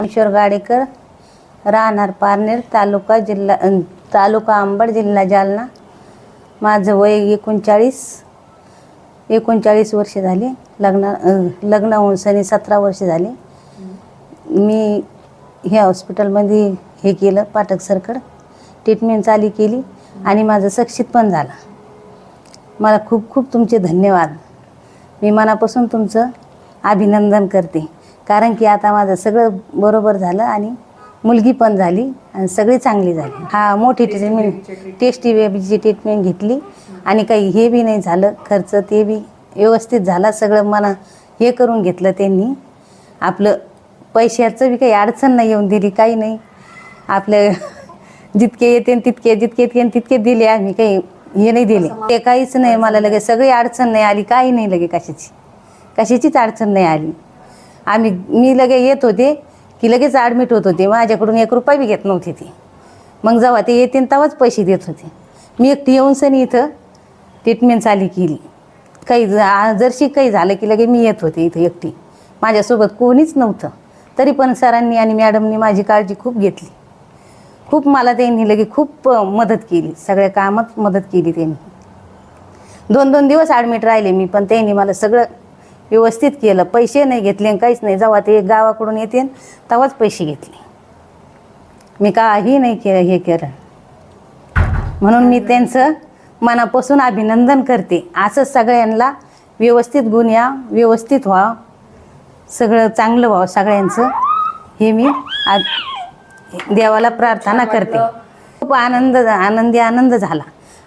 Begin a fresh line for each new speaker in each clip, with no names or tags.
किशोर गाडेकर राहणार पारनेर तालुका जिल्हा तालुका अंबड जिल्हा जालना. माझं वय एकोणचाळीस एकोणचाळीस वर्ष झाली. लग्न लग्न होऊन सनी सतरा वर्ष झाली. मी ह्या हॉस्पिटलमध्ये हे केलं पाठक सरकड. ट्रीटमेंट चालू केली आणि माझं सक्षित पण झालं. मला खूप खूप तुमचे धन्यवाद. मी मनापासून तुमचं अभिनंदन करते. कारण की आता माझं सगळं बरोबर झालं आणि मुलगी पण झाली आणि सगळी चांगली झाली. हा मोठी ट्रीटमेंट टेस्टी बेबीची ट्रीटमेंट घेतली आणि काही हे बी नाही झालं. खर्च ते बी व्यवस्थित झाला. सगळं मला हे करून घेतलं त्यांनी. आपलं पैशाचं बी काही अडचण नाही येऊन दिली काही नाही. आपले जितके येते तितके जितके येते तितके दिले आम्ही. काही हे नाही दिले. ते काहीच नाही. मला लगे सगळी अडचण नाही आली. काही नाही लगे कशाची. कशाचीच अडचण नाही आली. आम्ही मी लगे येत होते की लगेच ॲडमिट होत होते. माझ्याकडून एक रुपया बी घेत नव्हते ते. मग जेव्हा ते येते तेव्हाच पैसे देत होते. मी एकटी येऊन सनी इथं ट्रीटमेंट चालू केली. काही ज- जरशी काही झालं की लगे मी येत होते इथं एकटी. माझ्यासोबत कोणीच नव्हतं. तरी पण सरांनी आणि मॅडमनी माझी काळजी खूप घेतली. खूप मला त्यांनी लगे खूप मदत केली. सगळ्या कामात मदत केली त्यांनी. दोन दोन दिवस ॲडमिट राहिले मी पण त्यांनी मला सगळं व्यवस्थित केलं. पैसे नाही घेतले काहीच नाही. जेव्हा ते गावाकडून येते तेव्हाच पैसे घेतले. मी काही नाही केलं हे केलं. म्हणून मी त्यांचं मनापासून अभिनंदन करते. असंच सगळ्यांना व्यवस्थित गुण या व्यवस्थित व्हा सगळं चांगलं व्हावं सगळ्यांचं. हे मी आ देवाला प्रार्थना करते. खूप आनंद आनंदी आनंद झाला.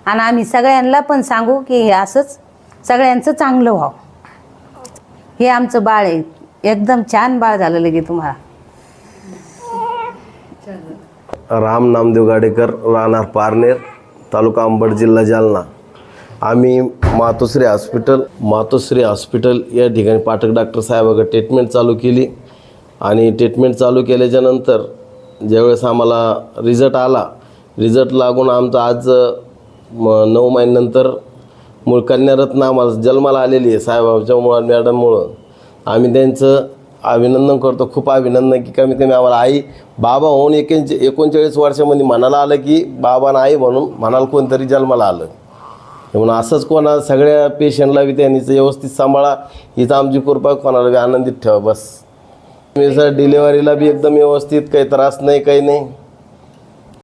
आणि आम्ही सगळ्यांना पण सांगू की हे असंच सगळ्यांचं चांगलं व्हावं. हे आमचं बाळ आहे. एकदम छान बाळ झालं लगे तुम्हाला.
राम नामदेव गाडेकर राहणार पारनेर तालुका अंबड जिल्हा जालना. आम्ही मातोश्री हॉस्पिटल मातोश्री हॉस्पिटल या ठिकाणी पाठक डॉक्टर साहेबाकडे ट्रीटमेंट चालू केली. आणि ट्रीटमेंट चालू केल्याच्यानंतर ज्यावेळेस आम्हाला रिझल्ट आला रिझल्ट लागून आमचं आज म नऊ महिन्यानंतर मूळ कन्यारत्न आम्हाला जन्माला आलेली आहे साहेबांच्यामुळं मॅडममुळं. आम्ही त्यांचं अभिनंदन करतो खूप अभिनंदन की कमीत कमी आम्हाला आई बाबा होऊन एकोणचे एकोणचाळीस वर्षामध्ये म्हणायला आलं की बाबा आई म्हणून म्हणाल कोणतरी जन्माला आलं. म्हणून असंच कोणा सगळ्या पेशंटला बी त्यांनीचं व्यवस्थित सांभाळा. हीच आमची कृपा कोणाला बी आनंदित ठेवा बस. मी सर डिलेवरीला बी एकदम व्यवस्थित काही त्रास नाही काही नाही.